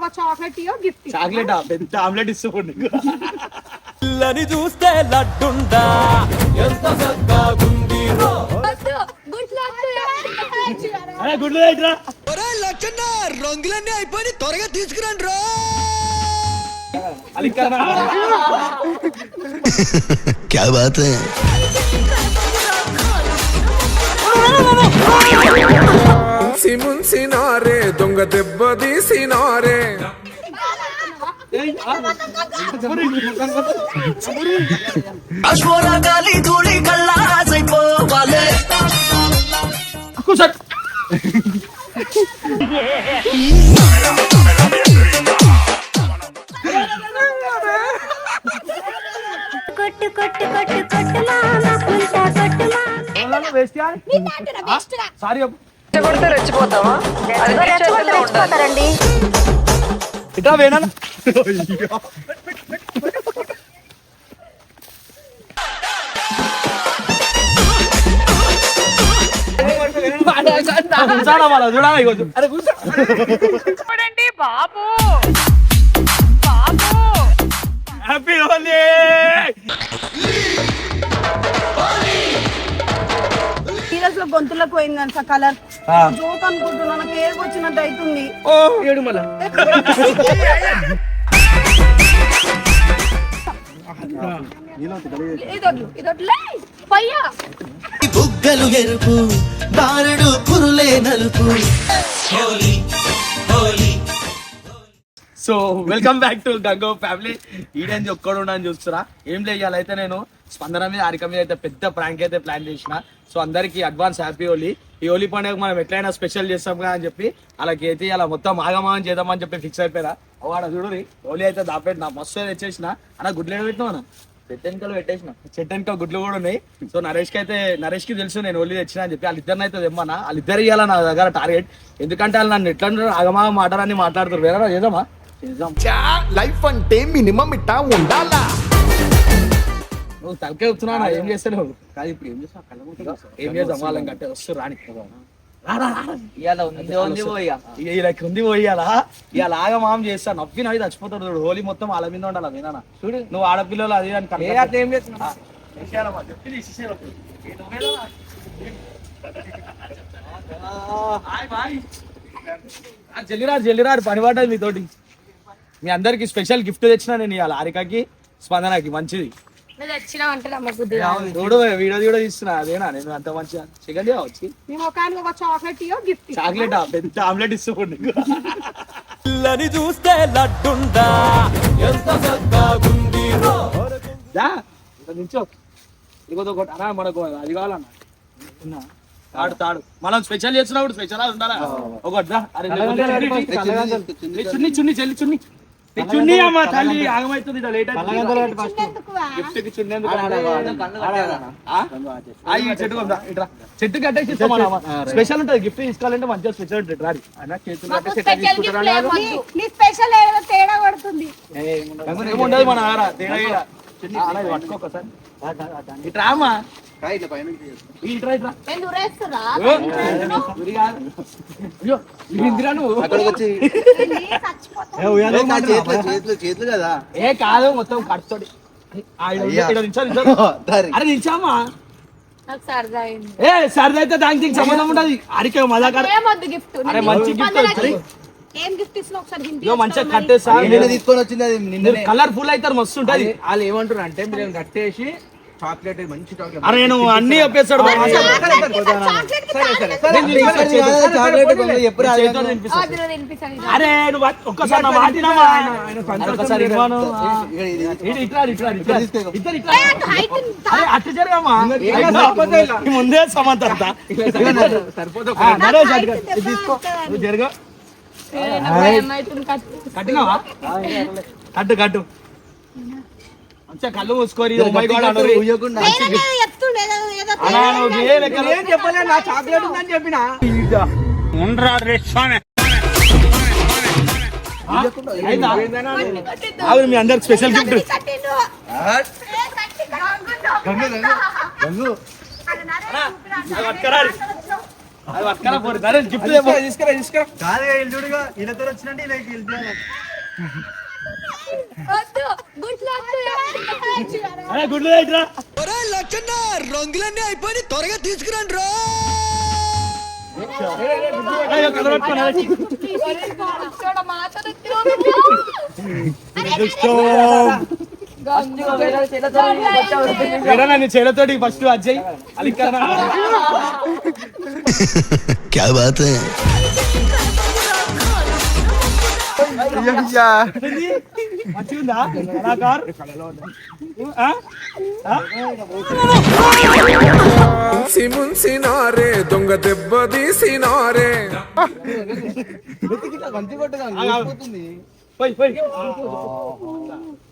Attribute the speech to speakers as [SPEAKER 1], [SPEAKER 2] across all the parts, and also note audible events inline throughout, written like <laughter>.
[SPEAKER 1] ఒక చాక్లెట్ ఇయో gift
[SPEAKER 2] chocolate పెద్ద ఆమ్లెట్ ఇస్తుంది
[SPEAKER 3] పిల్లని చూస్తే లడ్డుండా ఎంత సగ్గాగుందిరో
[SPEAKER 2] అరే గుడ్లు దగ్గర
[SPEAKER 3] లక్షణ రంగులన్నీ అయిపోయి త్వరగా తీసుకురండి రా
[SPEAKER 2] అది ఇక్కడ
[SPEAKER 4] क्या बात है
[SPEAKER 5] ముంసి ముంసినారే దొంగ దెబ్బ తీసినారే
[SPEAKER 3] అశ్వర గాలి ధూళి కల్లాసైపోవాలే
[SPEAKER 2] కూర్చో
[SPEAKER 6] కొట్టు కొట్టు కొట్టు కొట్టు మామ పుంట కొట్టు మామ
[SPEAKER 2] వేస్ట్ సారీ
[SPEAKER 6] రెచ్చిపోతారండి.
[SPEAKER 2] ఇట్లా వేనా
[SPEAKER 1] చూడండి బాబు. బాబు
[SPEAKER 2] హ్యాపీ హోలీ
[SPEAKER 1] గొంతులకు పోయింది సార్ కలర్. జోక్ అనుకుంటున్నా నాకు ఏది వచ్చినట్టు అవుతుంది.
[SPEAKER 2] ఏడు మళ్ళా? <laughs>
[SPEAKER 4] బుగ్గలు ఎరుపు బారుడు కురులే నలుపు.
[SPEAKER 2] So welcome back to Gango family. ఈడేంది ఒక్కడు ఉండని చూస్తున్నా ఏం లేదు అయితే నేను స్పందన మీద హారిక మీద అయితే పెద్ద ప్రాంక్ అయితే ప్లాన్ చేసిన. సో అందరికి అడ్వాన్స్ హ్యాపీ హోలీ ఈ హోలీ పండుగ మనం ఎట్లయినా స్పెషల్ చేస్తాం కదా అని చెప్పి అలాగే అయితే అలా మొత్తం ఆగమాగం చేద్దామని చెప్పి ఫిక్స్ అయిపోయినా. వాడ చూడరి హోలీ అయితే దాపెట్టి నా మస్తు తెచ్చేసిన. అన్న గుడ్లు ఏడ పెట్టినా చెట్టెనకలు పెట్టేసిన. చెట్టెనక గుడ్లు కూడా ఉన్నాయి. సో నరేష్కి అయితే నరేష్కి తెలుసు నేను హోలీ తెచ్చిన అని చెప్పి వాళ్ళిద్దరిని అయితే తెమ్మన్నా. వాళ్ళిద్దరు ఇవ్వాలి నా దగ్గర టార్గెట్. ఎందుకంటే వాళ్ళు నన్ను ఎట్లా ఆగమాగం మాట్లాడని మాట్లాడుతారు. వేరే చేద్దామా? చేద్దాం.
[SPEAKER 5] లైఫ్ అంటే మినిమం ఇట్టా ఉండాలా?
[SPEAKER 2] నువ్వు తలకే చెప్తున్నా ఏం చేస్తావు కాదు. ఇప్పుడు ఏం చేస్తావు? ఏం చేద్దాం వాళ్ళని కట్టే వస్తు రాని. ఉంది పోయాలా ఇవాళ ఆగ మామ చేస్తా నవ్వి నవ్వి చచ్చిపోతాడు చూడు. హోలీ మొత్తం వాళ్ళ మీద ఉండాలి వినా చూడు. నువ్వు ఆడపిల్లలు అది అని ఏం చేస్తున్నా జల్లిరారు జల్లిరారు పని పడ్డది మీతోటి. మీ అందరికి స్పెషల్ గిఫ్ట్ తెచ్చిన నేను ఇవాళ హారికకి స్పందనకి మంచిది. చూడు వీడియో కూడా తీస్తున్నా అదేనా? నేను అంత మంచిగా చికెన్ వచ్చి?
[SPEAKER 1] నీ ముఖానికి ఒక చాక్లెట్ ఇయో గిఫ్ట్
[SPEAKER 2] చాక్లెట్ పెద్ద ఆమ్లెట్ ఇస్తుంది
[SPEAKER 3] పిల్లని చూస్తే లడ్డుండా ఎంత
[SPEAKER 2] నించో. ఒకటి మనకు అది కావాలన్నా. ఉన్నా. తాడు తాడు. మనం స్పెషల్ చేసినప్పుడు స్పెషల్ ఉండాలా? ఒకటి దా. అరే, ఏ, చున్ని చున్ని చెల్లి చున్ని. చున్ని అమ్మ తల్లి లేట్ గిఫ్ట్కి చున్ని చెట్టు కొందా ఇట్రా. చెట్టు కట్టేసి స్పెషల్ ఉంటుంది గిఫ్ట్ తీసుకోవాలంటే మంచిగా స్పెషల్ ఉంటుంది
[SPEAKER 1] స్పెషల్ తేడా పడుతుంది
[SPEAKER 2] ఏముండదు. మన ఆడ తేడా. ఆ,
[SPEAKER 1] నేను దూరేస్తున్నా.
[SPEAKER 4] చేతులు చేతులు కదా.
[SPEAKER 2] ఏ కాదు మొత్తం కడుతాడు <laughs> అరే నిల్చామా
[SPEAKER 1] నాకు సరదా
[SPEAKER 2] ఏ సరదైతే దానికి సంబంధం ఉండదు. అరికే అరే, మంచి.
[SPEAKER 1] ఏం గిఫ్ట్ ఒకసారి
[SPEAKER 2] మంచిగా కట్టేసా.
[SPEAKER 4] నిన్న తీసుకొని వచ్చింది
[SPEAKER 2] కలర్ఫుల్ అవుతారు మస్తు ఉంటది
[SPEAKER 7] వాళ్ళు ఏమంటారు అంటే మీరు కట్టేసి చాక్లెట్ మంచి చాక్లెట్.
[SPEAKER 2] అరే నువ్వు అన్ని చెప్పేస్తాడు. అరే నువ్వు ఒక్కసారి నా జరగమ్మా. ముందే సమంత కట్టు. జరగ. కట్టు. కళ్ళు మూసుకొని
[SPEAKER 7] చెప్పలే నా చాక్లెట్ ఉందని చెప్పిన?
[SPEAKER 2] అయిందా? ఆగు, మీ అందరికి స్పెషల్ గిఫ్ట్
[SPEAKER 7] తీసుకురా తీసుకురా
[SPEAKER 4] ఈయనతో వచ్చినట్టు ఇలా
[SPEAKER 6] గుడ్లు వద్దు
[SPEAKER 2] అరే గుడ్లు లేదురా
[SPEAKER 3] ఒరే లచ్చన్న రంగులన్నీ అయిపోయి త్వరగా తీసుకురండి రా
[SPEAKER 2] కలర్ పట్టుకో నరేష్ ఏరా నీ చేలతోటి ఫస్ట్ అజ్జయ్ అలిక్కన
[SPEAKER 3] క్యా బాత్ హై
[SPEAKER 2] మంచిగుందా
[SPEAKER 5] దొంగ దెబ్బ తీసినారే
[SPEAKER 4] మంచి కొట్టుగా పోతుంది
[SPEAKER 2] పోయి పోయి.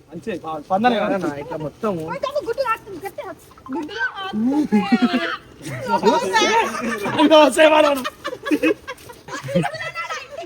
[SPEAKER 2] మంచి స్పందన కదా?
[SPEAKER 7] ఇట్లా మొత్తం. <laughs> <laughs>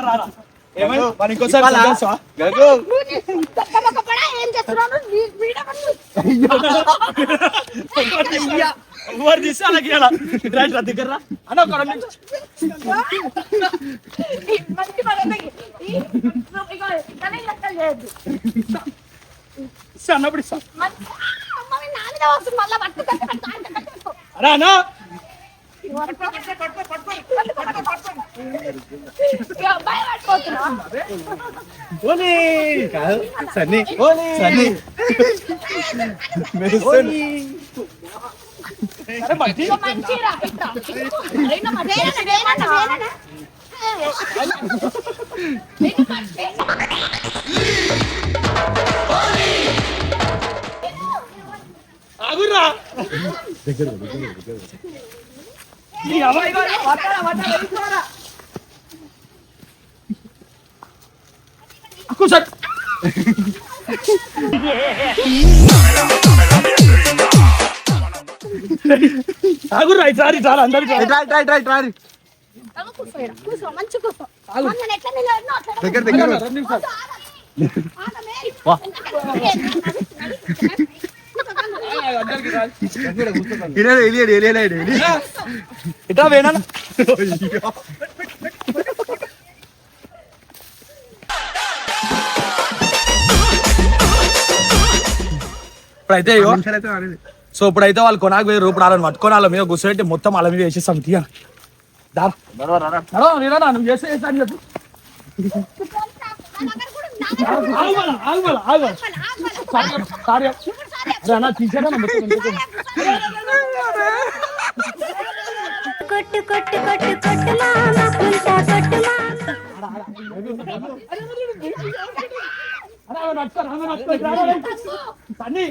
[SPEAKER 2] రారా ఏమైంది మరి ఇంకోసారి చూద్దాం
[SPEAKER 6] ఏం చేస్తున్నాను
[SPEAKER 2] ఎవరు తీస్తే అలాగే ఇలా. రైట్ రా దగ్గర రా అన్న ఒక
[SPEAKER 6] మంచి
[SPEAKER 2] అన్నప్పుడు అరే అన్న
[SPEAKER 6] భయపడిపోతున్నా
[SPEAKER 2] ఓలీ
[SPEAKER 4] సన్నీ
[SPEAKER 2] ఓలీ
[SPEAKER 4] సన్నీ
[SPEAKER 2] అరే
[SPEAKER 6] వేరేనా వేరేనా వేరేనా
[SPEAKER 2] ఆగుర్రా ఈ అబ్బాయి కూర్చో. ఆగుర్రా ఈసారి చాలా అందరికి
[SPEAKER 4] రైట్ రైట్ రైట్ రైట్ దగ్గర దగ్గర
[SPEAKER 2] వేనా ఇప్పుడైతే సో ఇప్పుడైతే వాళ్ళు కొనాకు పోయి రూపు రాలని పట్టుకొని వాళ్ళ మీద కూర్చోబెట్టి మొత్తం వాళ్ళ మీద వేసేస్తాం తీయ దా నడవ, నీరా, నువ్వు చేసే చేస్తా అని చెప్పు ఆగు మళ్ళా, ఆగు మళ్ళా, ఆగు మళ్ళా. సారీ చెప్పు, సారీ చెప్పు. అరే అన్న తీసేనా మొత్తం ఎందుకు?
[SPEAKER 6] కొట్టు కొట్టు కొట్టు కొట్టు మామ పుంట కొట్టు మామ
[SPEAKER 2] అరే, అరే, నడుచుకో, రా, నడుచుకో, ఇట్లా రా, రా. సన్నీ.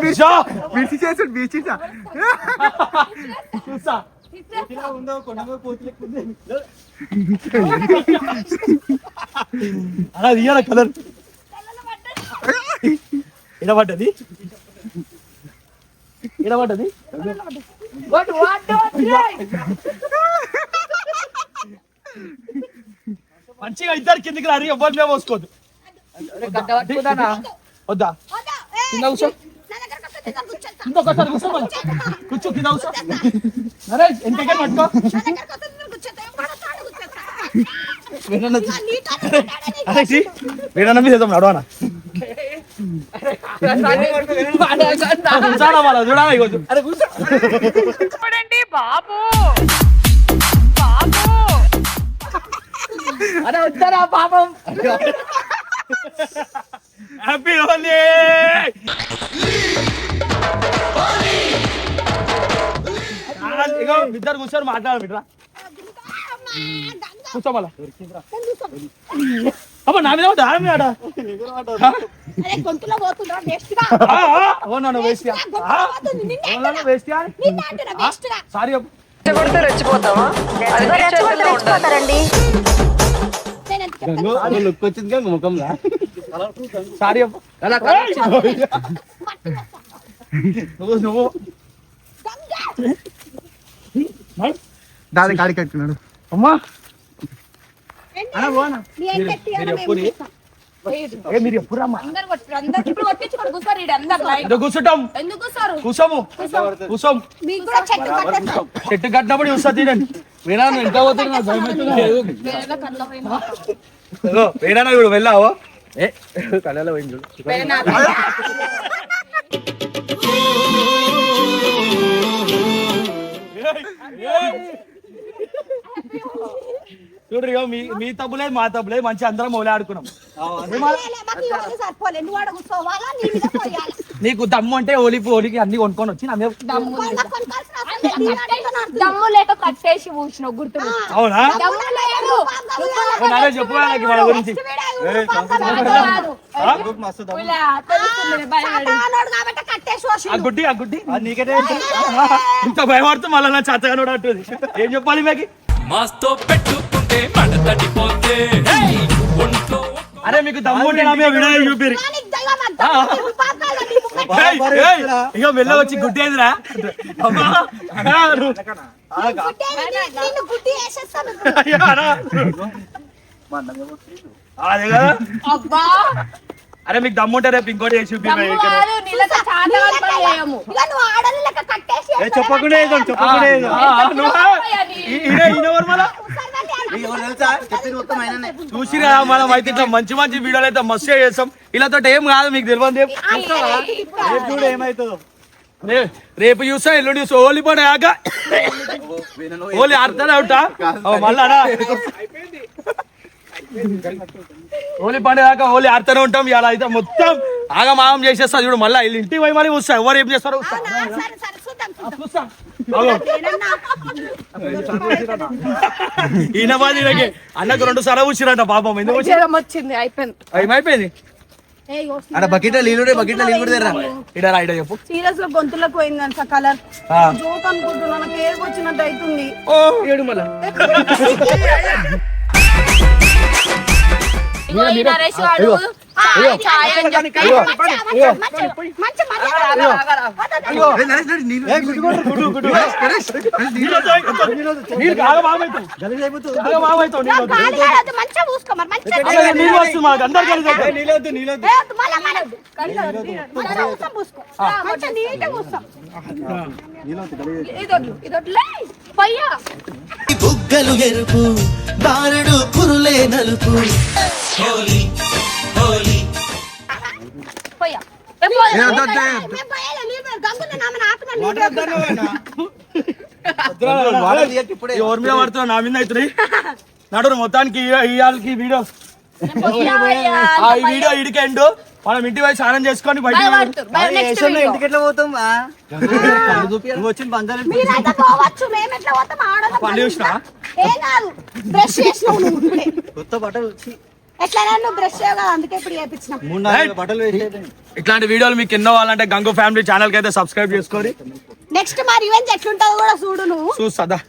[SPEAKER 2] బిషా.
[SPEAKER 4] బీసీ చేసాడు బీసీ
[SPEAKER 2] చూస్తా అలా తీయాల కలర్? ఇడబడ్డది ఇడబడ్డది మంచిగా ఇద్దరు కిందికి రాని ఎవరి మీద పోసుకోవద్దు వద్దా? కింద కూర్చో. ఇంకొకసారి కూర్చో. కూర్చో కింద కూర్చో. నరేష్ ఎంతకని పట్టుకో. అరే వీడన్న మీద నడవనా. అరే
[SPEAKER 8] చూడండి బాబు. బాబు
[SPEAKER 2] అరే వచ్చారా పాపం. హ్యాపీ హోలీ ఇగో ఇద్దరు కూర్చొని మాట్లాడాలి బిడ్రా కూర్చో మళ్ళా అమ్మ నా మీద ఆమె ఆడ. సారీ.
[SPEAKER 8] రెచ్చిపోతావా?
[SPEAKER 6] రెచ్చిపోతారండి.
[SPEAKER 1] చెప్తాను?
[SPEAKER 4] లుక్ వచ్చింది ముఖంలో
[SPEAKER 2] సారీ. నువ్వు నువ్వు.
[SPEAKER 4] దాని కాడి కట్టుకున్నాడు
[SPEAKER 2] అమ్మా.
[SPEAKER 1] చెట్టు
[SPEAKER 2] కట్టినప్పుడు చూస్తా తీరండి. మీనా ఎంత పోతున్నా వేరేనా ఇప్పుడు వెళ్ళావు? ఏ కళ్ళలో పోయింది చూడు <laughs> <laughs>
[SPEAKER 8] వేరే నా
[SPEAKER 2] చూడు ఇగో మీ మీ తప్పులేదు మా తప్పులేదు మంచి అందరం మొదలు ఆడుకున్నాం
[SPEAKER 1] పోయాలి, మాకు ఈ వాళ్ళు సరిపోలే నువ్వు ఆడ కూర్చోవాలా? నీ మీద పోయాలి.
[SPEAKER 2] నీకు దమ్ము అంటే ఓలికి ఓలికి అన్ని కొనుక్కొని వచ్చి నా మీద
[SPEAKER 1] కొనక కొనకాల్సిన అవసరం లేదు. నీ ఆటతో నాకు
[SPEAKER 8] దమ్ము లేక కట్టేసి ఊసిన గుర్తు
[SPEAKER 2] అవునా? చెప్పు నాకు వాళ్ళ గురించి. గుడ్డి ఆ గుడ్డి. నీకంటే ఇంత భయపడుతూ మళ్ళీ నా చత్తగా అంటుంది ఏం చెప్పాలి మీకు?
[SPEAKER 9] మాస్తో పెట్టుకుంటే మడ తడిపోతే. ఒంట్లో
[SPEAKER 2] అరే మీకు దమ్ము ఉంటే నా మీద విడాయి చూపిరి. ఇక వెళ్ళ వచ్చి గుడ్డేదిరా. అదే కదా అరే మీకు దమ్ము ఉంటే రేపు ఇంకోటి వేసి
[SPEAKER 4] చెప్పకుండా చెప్పకుండా ఏదో
[SPEAKER 2] చూసి కదా మనం అయితే ఇట్లా మంచి మంచి వీడియోలు అయితే మస్తు చేస్తాం. ఇలాతో ఏం కాదు మీకు తెలియదు రేపు
[SPEAKER 4] చూడు ఏమైతుందో.
[SPEAKER 2] రే- రేపు చూసా ఎల్లుండి చూసా ఓలి పడాక ఓలి ఆడతానే ఉంటా మళ్ళా ఓలి పండుగ ఓలి ఆడుతూనే ఉంటాం. ఇలా అయితే మొత్తం ఆగమాగం చేసేస్తా. చూడు మళ్ళీ వీళ్ళు ఇంటికి పోయి మరి వస్తా ఎవరు ఏం చేస్తారో చూస్తా? ఈయన బాధ అన్నకు రెండు సార్లు వచ్చిరంట పాపం. ఎందుకు
[SPEAKER 8] జ్వరం వచ్చింది అయిపోయింది.
[SPEAKER 2] ఏమైపోయింది.
[SPEAKER 4] అక్కడ బకెట్ నీళ్ళు బకెట్ నీళ్ళు కూడా
[SPEAKER 2] ఇడ రా ఇడ చెప్పు.
[SPEAKER 1] సీరియస్గా గొంతులకు పోయింది అంత కలర్.
[SPEAKER 2] ఆ.
[SPEAKER 1] జోక్ అనుకుంటున్నా నాకు వచ్చినట్టు అవుతుంది.
[SPEAKER 2] ఓ. ఏడు మళ్ళా.
[SPEAKER 8] ఇగో ఈ నరేష్ వాడు
[SPEAKER 2] నీళ్ళు వస్తుంది మాకు అందరు కలిసి వస్తాయి.
[SPEAKER 4] నీళ్ళొద్దు నీళ్ళొద్దు
[SPEAKER 1] ఏ,
[SPEAKER 3] బుగ్గలు ఎరుపు బారుడు కురులే నలుపు.
[SPEAKER 2] ఎవరి మీద పడుతున్నా నా మీద అవుతుంది నడు మొత్తానికి ఈ- వీడియో. ఆ ఈ వీడియో ఇడికెండు మనం ఇంటి పోయి స్నానం చేసుకొని బయట
[SPEAKER 4] ఇంటికి ఎట్లా పోతాం? వచ్చిన
[SPEAKER 2] చూసినా
[SPEAKER 1] బ్రష్ చేసినావు?
[SPEAKER 4] కొత్త బట్టలు వచ్చి.
[SPEAKER 2] ఇట్లాంటి వీడియోలు మీకు ఎన్నో వాళ్ళంటే గంగు ఫ్యామిలీ ఛానల్కి అయితే సబ్స్క్రైబ్ చేసుకోరి
[SPEAKER 1] నెక్స్ట్ మా రివెంజ్ ఎట్లుంటుందో కూడా చూడు నువ్వు.
[SPEAKER 2] చూస్తా